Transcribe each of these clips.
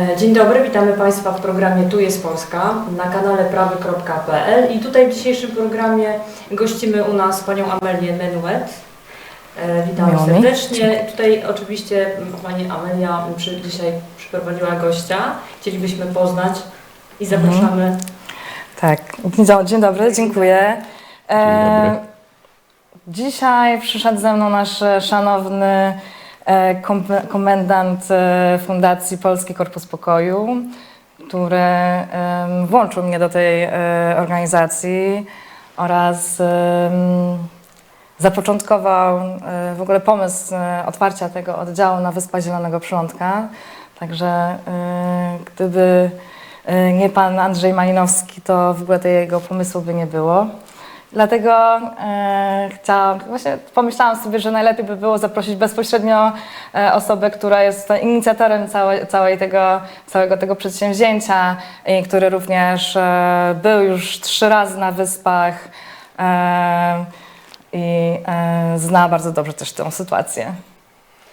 E, Dzień dobry, witamy Państwa w programie Tu jest Polska na kanale prawy.pl i tutaj w dzisiejszym programie gościmy u nas panią Amelię Menuet. E, Witamy Miło serdecznie. Tutaj oczywiście pani Amelia przy, dzisiaj przyprowadziła gościa. Chcielibyśmy poznać i Mhm. zapraszamy. Tak, dzień, dzień dobry, dziękuję. E, dobry. dzisiaj przyszedł ze mną nasz e, szanowny e, komendant e, Fundacji Polski Korpus Pokoju, który włączył mnie do tej e, organizacji oraz zapoczątkował e, w ogóle pomysł e, otwarcia tego oddziału na Wyspach Zielonego Przylądka. Także e, gdyby e, nie pan Andrzej Malinowski, to w ogóle tego pomysłu by nie było. Dlatego e, chciałam, właśnie pomyślałam sobie, że najlepiej by było zaprosić bezpośrednio e, osobę, która jest inicjatorem całe, całej tego, całego tego przedsięwzięcia i który również e, był już trzy razy na wyspach e, i e, zna bardzo dobrze też tę sytuację.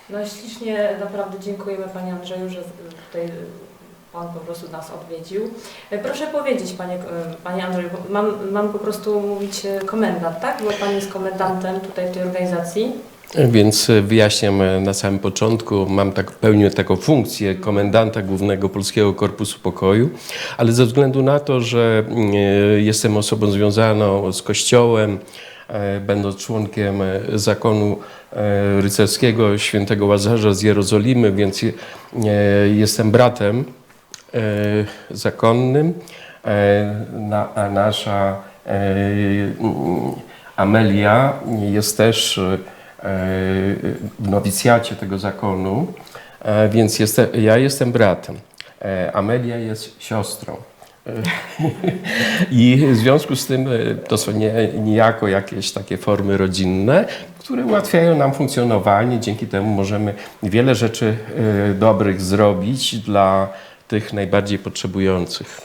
No ślicznie naprawdę dziękujemy Panie Andrzeju, że tutaj Pan po prostu nas odwiedził. E, Proszę powiedzieć Panie, e, Panie Andrzeju, mam, mam po prostu mówić e, komendant, tak? Bo Pan jest komendantem tutaj w tej organizacji. Więc wyjaśniam na samym początku, mam tak, pełnię taką funkcję komendanta Głównego Polskiego Korpusu Pokoju, ale ze względu na to, że mm, jestem osobą związaną z Kościołem, będąc członkiem zakonu rycerskiego świętego Łazarza z Jerozolimy, więc jestem bratem zakonnym. E, na, a nasza e, mm, Amelia jest też e, w nowicjacie tego zakonu, e, więc ja jestem bratem. E, Amelia jest siostrą. E, I w związku z tym e, to są nie, niejako jakieś takie formy rodzinne, które ułatwiają nam funkcjonowanie. Dzięki temu możemy wiele rzeczy e, dobrych zrobić dla tych najbardziej potrzebujących.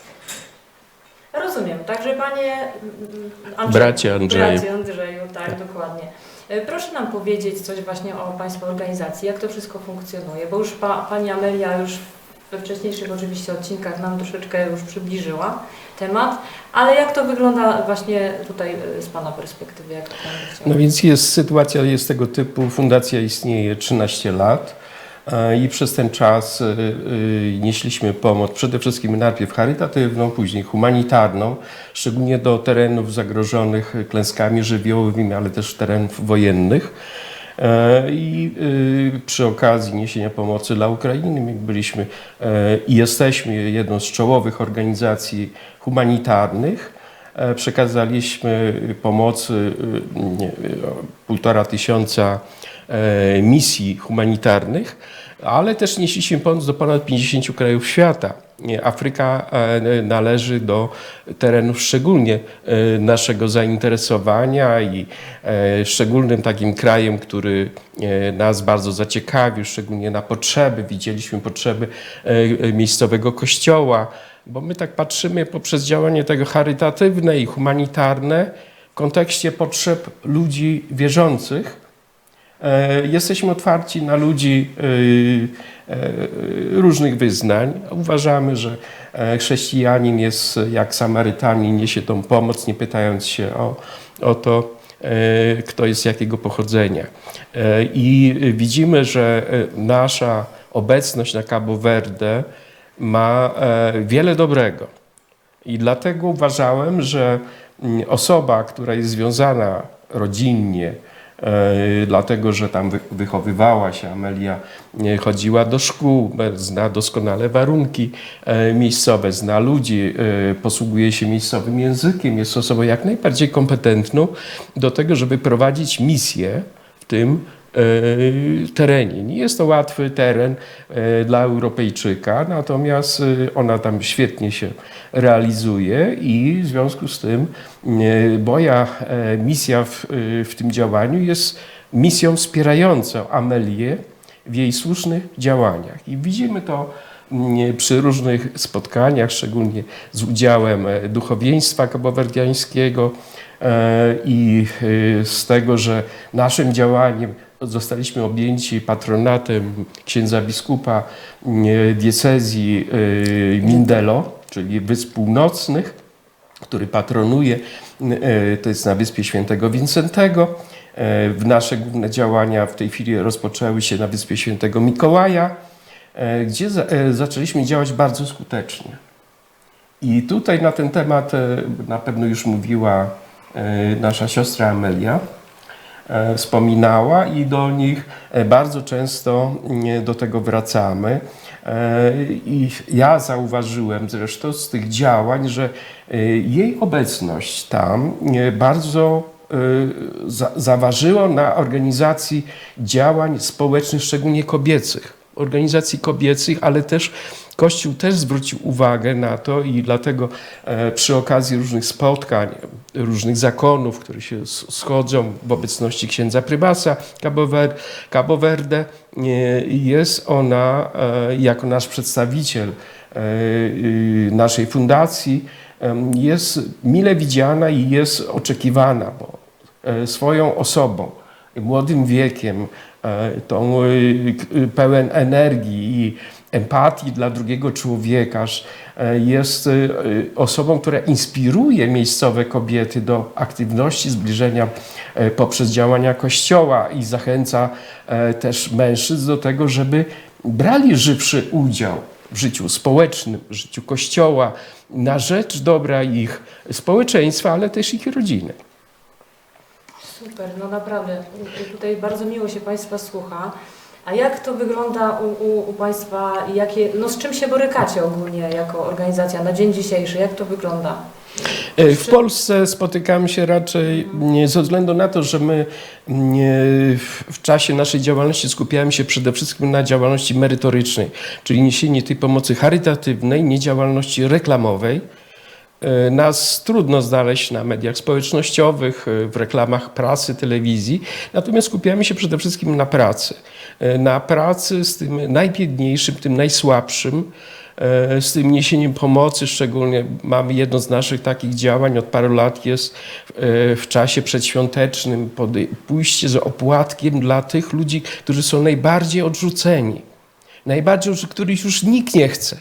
Rozumiem, także Panie mm, Andrzeju, Bracie Andrzeju. Bracie Andrzeju, tak, dokładnie. E, Proszę nam powiedzieć coś właśnie o Państwa organizacji, jak to wszystko funkcjonuje, bo już pa, Pani Amelia już we wcześniejszych oczywiście odcinkach nam troszeczkę już przybliżyła temat, ale jak to wygląda właśnie tutaj e, z Pana perspektywy, jak Pan by chciał? No więc jest sytuacja jest tego typu. Fundacja istnieje 13 lat i przez ten czas e, e, nieśliśmy pomoc przede wszystkim najpierw charytatywną, później humanitarną, szczególnie do terenów zagrożonych klęskami żywiołowymi, ale też terenów wojennych. E, I przy okazji niesienia pomocy dla Ukrainy my byliśmy e, i jesteśmy jedną z czołowych organizacji humanitarnych. E, Przekazaliśmy pomocy półtora tysiąca e, misji humanitarnych, ale też nieśliśmy pomoc do ponad 50 krajów świata. Afryka e, należy do terenów szczególnie e, naszego zainteresowania i e, szczególnym takim krajem, który e, nas bardzo zaciekawił, szczególnie na potrzeby. Widzieliśmy potrzeby e, e, miejscowego kościoła, bo my tak patrzymy poprzez działanie tego charytatywne i humanitarne w kontekście potrzeb ludzi wierzących. E, Jesteśmy otwarci na ludzi e, e, różnych wyznań. Uważamy, że e, chrześcijanin jest jak Samarytanin, niesie tą pomoc, nie pytając się o, o to, e, kto jest jakiego pochodzenia. I widzimy, że nasza obecność na Cabo Verde ma wiele dobrego. I dlatego uważałem, że mm, osoba, która jest związana rodzinnie, dlatego że tam wy- wychowywała się, Amelia e, chodziła do szkół, e, zna doskonale warunki e, miejscowe, zna ludzi, e, posługuje się miejscowym językiem, jest osobą jak najbardziej kompetentną do tego, żeby prowadzić misję w tym e, terenie. Nie jest to łatwy teren e, dla Europejczyka, natomiast e, ona tam świetnie się realizuje i w związku z tym e, moja e, misja w, e, w tym działaniu jest misją wspierającą Amelię w jej słusznych działaniach. I widzimy to przy różnych spotkaniach, szczególnie z udziałem e, duchowieństwa kabowerdiańskiego e, i e, z tego, że naszym działaniem zostaliśmy objęci patronatem księdza biskupa e, diecezji e, Mindelo, czyli Wysp Północnych, który patronuje, e, to jest na Wyspie Świętego Wincentego. Nasze główne działania w tej chwili rozpoczęły się na Wyspie Świętego Mikołaja, gdzie za- zaczęliśmy działać bardzo skutecznie. I tutaj na ten temat na pewno już mówiła nasza siostra Amelia, wspominała i do nich e, bardzo często mm, do tego wracamy. E, I ja zauważyłem zresztą z tych działań, że e, jej obecność tam e, bardzo e, za- zaważyło na organizacji działań społecznych, szczególnie kobiecych. Organizacji kobiecych, ale też Kościół też zwrócił uwagę na to i dlatego e, przy okazji różnych spotkań, różnych zakonów, które się schodzą w obecności księdza prybasa Cabo Ver- Cabo Verde, e, jest ona e, jako nasz przedstawiciel naszej fundacji, jest mile widziana i jest oczekiwana, bo swoją osobą, młodym wiekiem, tą pełen energii i empatii dla drugiego człowieka, e, jest y, osobą, która inspiruje miejscowe kobiety do aktywności, zbliżenia e, poprzez działania Kościoła i zachęca e, też mężczyzn do tego, żeby brali żywszy udział w życiu społecznym, w życiu Kościoła, na rzecz dobra ich społeczeństwa, ale też ich rodziny. Super, no naprawdę. Tutaj bardzo miło się Państwa słucha. A jak to wygląda u, u, u Państwa jakie, no z czym się borykacie ogólnie jako organizacja na dzień dzisiejszy? Jak to wygląda? E, W Polsce spotykamy się raczej nie, ze względu na to, że my w- w czasie naszej działalności skupiamy się przede wszystkim na działalności merytorycznej, czyli niesienie tej pomocy charytatywnej, nie działalności reklamowej. E, Nas trudno znaleźć na mediach społecznościowych, e, w reklamach prasy, telewizji, natomiast skupiamy się przede wszystkim na pracy. E, Na pracy z tym najbiedniejszym, tym najsłabszym, z tym niesieniem pomocy, szczególnie mamy jedno z naszych takich działań. Od paru lat jest w czasie przedświątecznym pójście z opłatkiem dla tych ludzi, którzy są najbardziej odrzuceni, najbardziej, których już nikt nie chce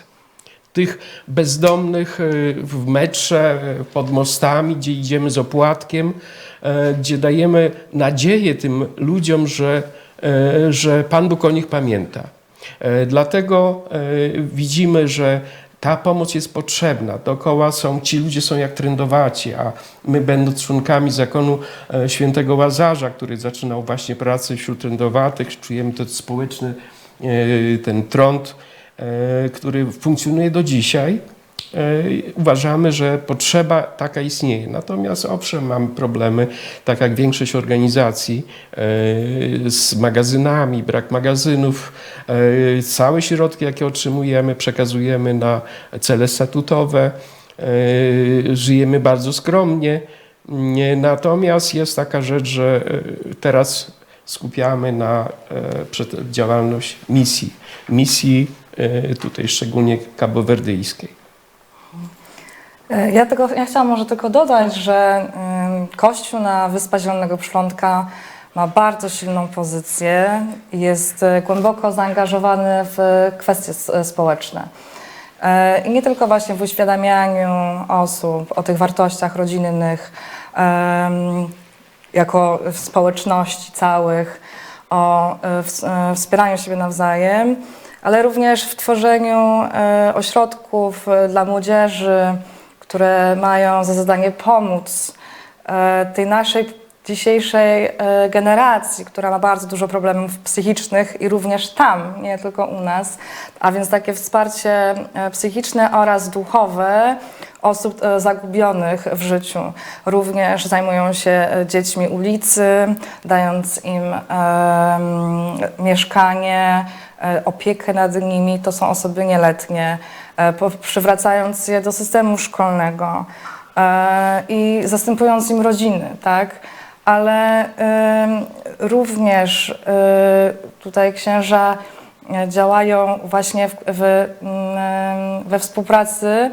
tych bezdomnych e, w metrze, e, pod mostami, gdzie idziemy z opłatkiem, e, gdzie dajemy nadzieję tym ludziom, że, że Pan Bóg o nich pamięta. Dlatego widzimy, że ta pomoc jest potrzebna. Dookoła są, ci ludzie są jak trędowaci, a my będąc członkami zakonu świętego Łazarza, który zaczynał właśnie pracę wśród trędowatych, czujemy ten społeczny, ten trąd, który funkcjonuje do dzisiaj. E, Uważamy, że potrzeba taka istnieje. Natomiast owszem, mamy problemy, tak jak większość organizacji, e, z magazynami, brak magazynów. E, Całe środki, jakie otrzymujemy, przekazujemy na cele statutowe. E, Żyjemy bardzo skromnie. Nie, Natomiast jest taka rzecz, że e, teraz skupiamy na e, działalność misji. Misji e, tutaj szczególnie kabowerdyjskiej. E, Ja, tylko, ja chciałam może tylko dodać, że Kościół na Wyspa Zielonego Przylądka ma bardzo silną pozycję i jest e, głęboko zaangażowany w kwestie e, społeczne. E, I nie tylko właśnie w uświadamianiu osób o tych wartościach rodzinnych, jako społeczności całych, o e, ws- e, wspieraniu siebie nawzajem, ale również w tworzeniu e, ośrodków e, dla młodzieży, które mają za zadanie pomóc e, tej naszej dzisiejszej e, generacji, która ma bardzo dużo problemów psychicznych i również tam, nie tylko u nas, a więc takie wsparcie e, psychiczne oraz duchowe osób e, zagubionych w życiu. Również zajmują się e, dziećmi ulicy, dając im em, mieszkanie, e, opiekę nad nimi. To są osoby nieletnie, e, przywracając je do systemu szkolnego e, i zastępując im rodziny, tak? Ale również e, tutaj księża e, działają właśnie w, w, mm, we współpracy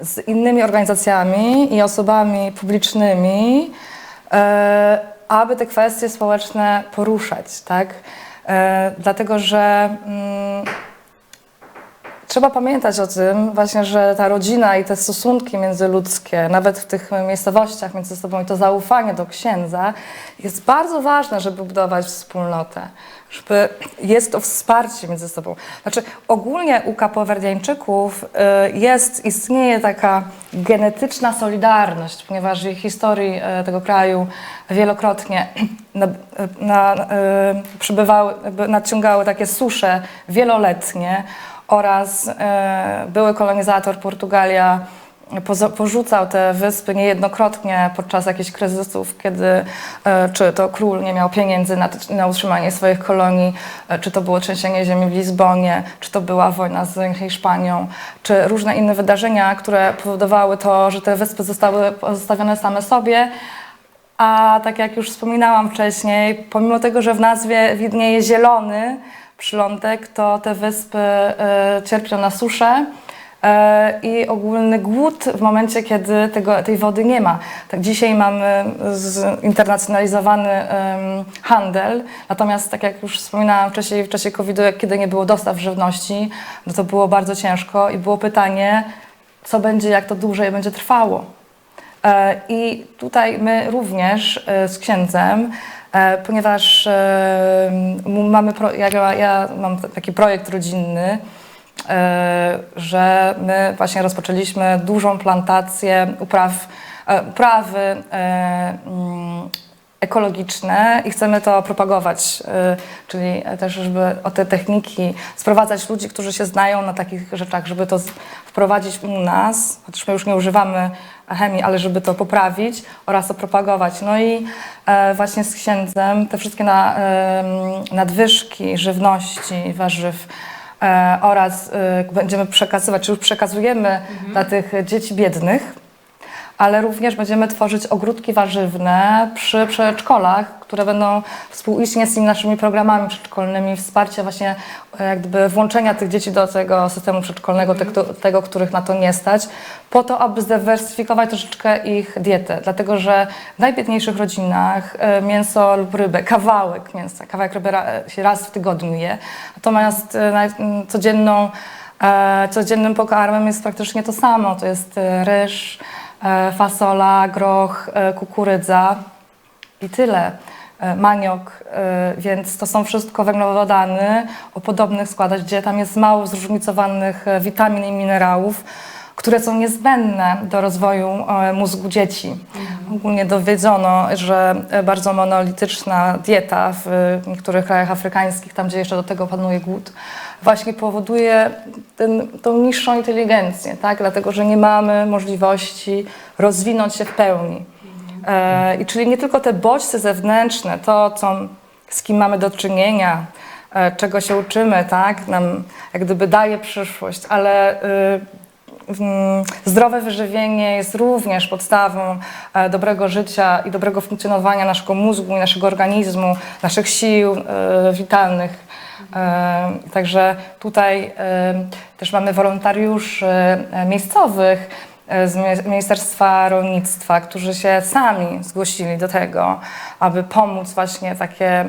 z innymi organizacjami i osobami publicznymi, e, aby te kwestie społeczne poruszać, tak? E, dlatego, że mm, trzeba pamiętać o tym właśnie, że ta rodzina i te stosunki międzyludzkie, nawet w tych miejscowościach między sobą i to zaufanie do księdza jest bardzo ważne, żeby budować wspólnotę. Żeby jest to wsparcie między sobą. Znaczy, ogólnie u kapowerdiańczyków y, jest, istnieje taka genetyczna solidarność, ponieważ w historii y, tego kraju wielokrotnie na, na, y, przybywały, nadciągały takie susze wieloletnie oraz e, były kolonizator Portugalia porzucał te wyspy niejednokrotnie podczas jakichś kryzysów, kiedy e, czy to król nie miał pieniędzy na, na utrzymanie swoich kolonii, e, czy to było trzęsienie ziemi w Lizbonie, czy to była wojna z Hiszpanią, czy różne inne wydarzenia, które powodowały to, że te wyspy zostały pozostawione same sobie. A tak jak już wspominałam wcześniej, pomimo tego, że w nazwie widnieje zielony przylądek, to te wyspy e, cierpią na suszę e, i ogólny głód w momencie, kiedy tego, tej wody nie ma. Tak dzisiaj mamy zinternacjonalizowany handel, natomiast tak jak już wspominałam wcześniej, w czasie COVID-u, kiedy nie było dostaw żywności, no to było bardzo ciężko i było pytanie, co będzie, jak to dłużej będzie trwało. E, I tutaj my również z księdzem, ponieważ e, mamy, ja, ja mam taki projekt rodzinny, e, że my właśnie rozpoczęliśmy dużą plantację upraw, e, uprawy e, ekologiczne i chcemy to propagować, y, czyli też, żeby o te techniki sprowadzać ludzi, którzy się znają na takich rzeczach, żeby to wprowadzić u nas, chociaż my już nie używamy chemii, ale żeby to poprawić oraz to propagować. No i e, właśnie z księdzem te wszystkie nadwyżki żywności, warzyw, e, oraz e, będziemy przekazywać, czy już przekazujemy dla tych dzieci biednych, ale również będziemy tworzyć ogródki warzywne przy przedszkolach, które będą współistnieć z tymi naszymi programami przedszkolnymi, wsparcia właśnie e, jak gdyby włączenia tych dzieci do tego systemu przedszkolnego, te, tego, których na to nie stać, po to, aby zdywersyfikować troszeczkę ich dietę. Dlatego, że w najbiedniejszych rodzinach e, mięso lub rybę, kawałek mięsa, kawałek ryby ra, się raz w tygodniu je, natomiast e, codzienną E, Codziennym pokarmem jest praktycznie to samo. To jest e, ryż, e, fasola, groch, e, kukurydza i tyle. E, Maniok, e, więc to są wszystko węglowodany. O podobnych składach, gdzie tam jest mało zróżnicowanych e, witamin i minerałów, które są niezbędne do rozwoju e, mózgu dzieci. Ogólnie dowiedzono, że e, bardzo monolityczna dieta w e, niektórych krajach afrykańskich, tam gdzie jeszcze do tego panuje głód, właśnie powoduje ten, tą niższą inteligencję, tak? dlatego że nie mamy możliwości rozwinąć się w pełni. E, I czyli nie tylko te bodźce zewnętrzne, to co, z kim mamy do czynienia, e, czego się uczymy, tak, nam jak gdyby daje przyszłość, ale mm, zdrowe wyżywienie jest również podstawą e, dobrego życia i dobrego funkcjonowania naszego mózgu i naszego organizmu, naszych sił e, witalnych. E, Także tutaj też mamy wolontariuszy miejscowych z Mi- Ministerstwa Rolnictwa, którzy się sami zgłosili do tego, aby pomóc właśnie takie,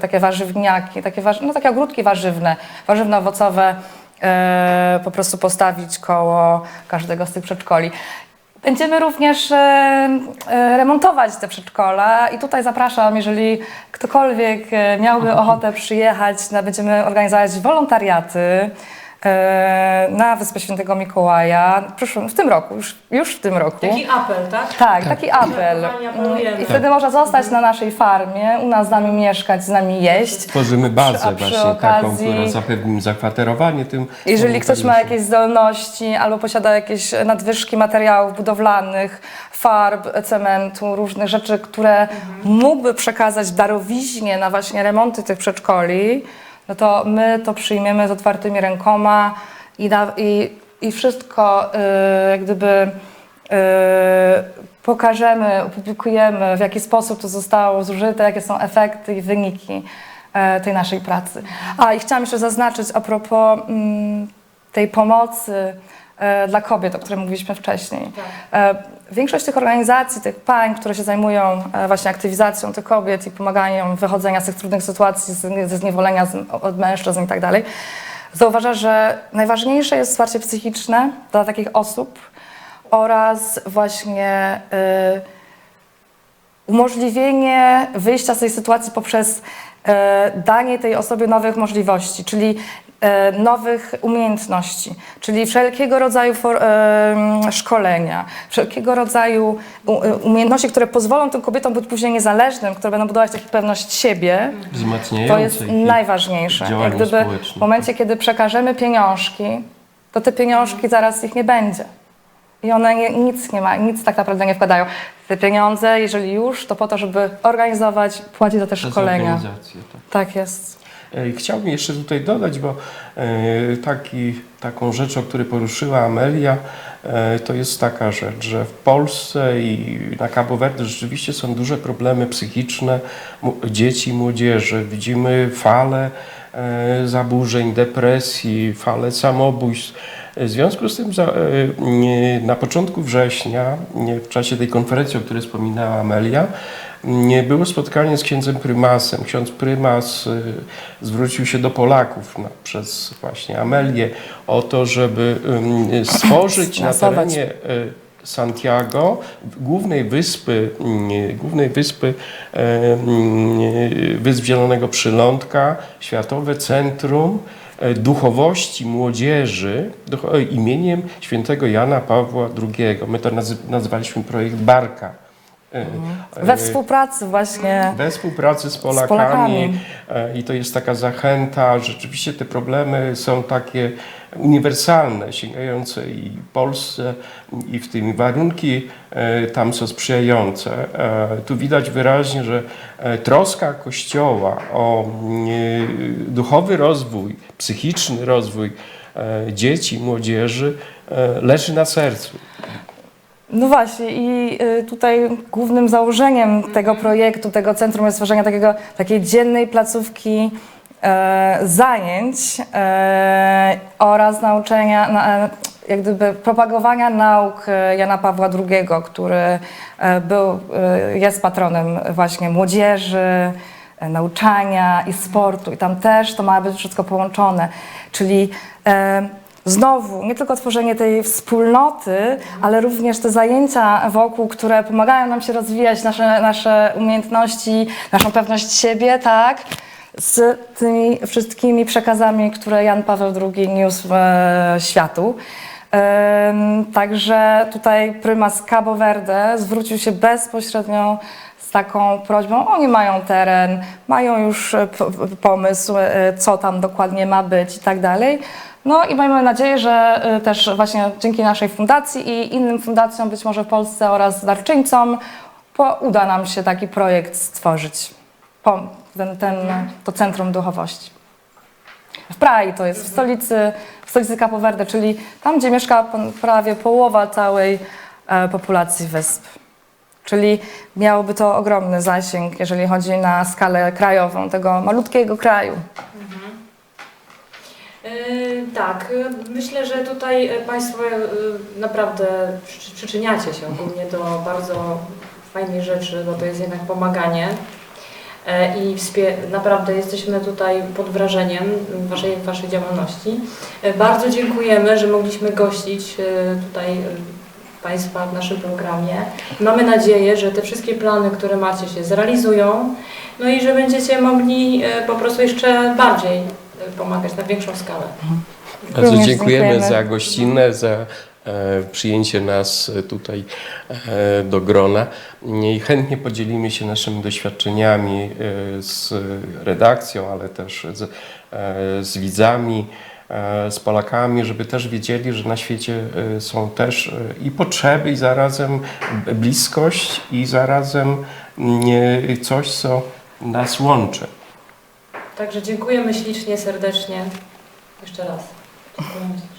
takie warzywniaki, takie, no, takie ogródki warzywne, warzywno-owocowe po prostu postawić koło każdego z tych przedszkoli. Będziemy również e, e, remontować te przedszkola i tutaj zapraszam, jeżeli ktokolwiek e, miałby ochotę przyjechać, będziemy organizować wolontariaty e, na Wyspę Świętego Mikołaja w, przyszłym, w tym roku, już, już w tym roku. Taki apel, tak? Tak, taki apel. I wtedy można zostać na naszej farmie, u nas z nami mieszkać, z nami jeść. Tworzymy bazę A przy właśnie taką, okazji- która zapewni im zakwaterowanie tym. Jeżeli ktoś ma jakieś zdolności albo posiada jakieś nadwyżki materiałów budowlanych, farb, cementu, różnych rzeczy, które mógłby przekazać darowiźnie na właśnie remonty tych przedszkoli, no to my to przyjmiemy z otwartymi rękoma i, da, i, i wszystko y, jak gdyby y, pokażemy, opublikujemy, w jaki sposób to zostało zużyte, jakie są efekty i wyniki e, tej naszej pracy. A i chciałam jeszcze zaznaczyć a propos mm, tej pomocy e, dla kobiet, o której mówiliśmy wcześniej. Tak. E, większość tych organizacji, tych pań, które się zajmują e, właśnie aktywizacją tych kobiet i pomaganiem wychodzenia z tych trudnych sytuacji, ze zniewolenia od mężczyzn i tak dalej, zauważa, że najważniejsze jest wsparcie psychiczne dla takich osób oraz właśnie y, umożliwienie wyjścia z tej sytuacji poprzez e, danie tej osobie nowych możliwości, czyli e, nowych umiejętności, czyli wszelkiego rodzaju for, e, szkolenia, wszelkiego rodzaju e, umiejętności, które pozwolą tym kobietom być później niezależnym, które będą budować taką pewność siebie. To jest najważniejsze. Jak gdyby w momencie, kiedy przekażemy pieniążki, to te pieniążki zaraz ich nie będzie. I one nie, nic nie ma, nic tak naprawdę nie wkładają. Te pieniądze, jeżeli już, to po to, żeby organizować, płacić za te szkolenia. tak. Tak jest. E, Chciałbym jeszcze tutaj dodać, bo e, taki, taką rzecz, o której poruszyła Amelia, e, to jest taka rzecz, że w Polsce i na Cabo Verde rzeczywiście są duże problemy psychiczne dzieci i młodzieży. Widzimy falę e, zaburzeń, depresji, falę samobójstw. W związku z tym na początku września, w czasie tej konferencji, o której wspominała Amelia, było spotkanie z księdzem prymasem. Ksiądz prymas y, zwrócił się do Polaków przez właśnie Amelię o to, żeby stworzyć na terenie y, Santiago, głównej wyspy, y, głównej wyspy Wysp Zielonego Przylądka, Światowe Centrum Duchowości Młodzieży imieniem świętego Jana Pawła II. My to nazy- nazwaliśmy projekt Barka. Y, We współpracy właśnie we współpracy z Polakami, Polakami. e, i to jest taka zachęta. Rzeczywiście te problemy są takie uniwersalne, sięgające i Polsce, i w tym warunki e, tam są sprzyjające. E, Tu widać wyraźnie, że troska Kościoła o duchowy rozwój, psychiczny rozwój dzieci, młodzieży leży na sercu. No właśnie i y, tutaj głównym założeniem tego projektu, tego centrum jest stworzenie takiego, takiej dziennej placówki e, zajęć e, oraz nauczenia, na, e, jak gdyby propagowania nauk e, Jana Pawła II, który e, był, e, jest patronem właśnie młodzieży, e, nauczania i sportu. I tam też to ma być wszystko połączone, czyli e, Znowu, nie tylko tworzenie tej wspólnoty, ale również te zajęcia wokół, które pomagają nam się rozwijać, nasze, nasze umiejętności, naszą pewność siebie, tak? Z tymi wszystkimi przekazami, które Jan Paweł II niósł e, światu. Em, Także tutaj prymas Cabo Verde zwrócił się bezpośrednio z taką prośbą. Oni mają teren, mają już e, pomysł, e, co tam dokładnie ma być i tak dalej. No i mamy nadzieję, że e, też właśnie dzięki naszej fundacji i innym fundacjom, być może w Polsce oraz darczyńcom, uda nam się taki projekt stworzyć. Ten, ten, to Centrum Duchowości. W Prai to jest w stolicy, w stolicy Capo Verde, czyli tam, gdzie mieszka prawie połowa całej e, populacji wysp. Czyli miałoby to ogromny zasięg, jeżeli chodzi na skalę krajową tego malutkiego kraju. Yy, Tak, yy, myślę, że tutaj yy, Państwo yy, naprawdę przy- przyczyniacie się ogólnie do bardzo fajnej rzeczy, bo to jest jednak pomaganie. E, I naprawdę jesteśmy tutaj pod wrażeniem Waszej, waszej działalności. E, Bardzo dziękujemy, że mogliśmy gościć e, tutaj e, Państwa w naszym programie. Mamy nadzieję, że te wszystkie plany, które macie się zrealizują, no i że będziecie mogli e, po prostu jeszcze bardziej e, pomagać na większą skalę. Bardzo dziękujemy, dziękujemy. za gościnę, za e, przyjęcie nas e, tutaj e, do grona i chętnie podzielimy się naszymi doświadczeniami z redakcją, ale też z, z widzami, z Polakami, żeby też wiedzieli, że na świecie są też i potrzeby, i zarazem bliskość, i zarazem nie, coś, co nas łączy. Także dziękujemy ślicznie, serdecznie. Jeszcze raz. Dziękujemy.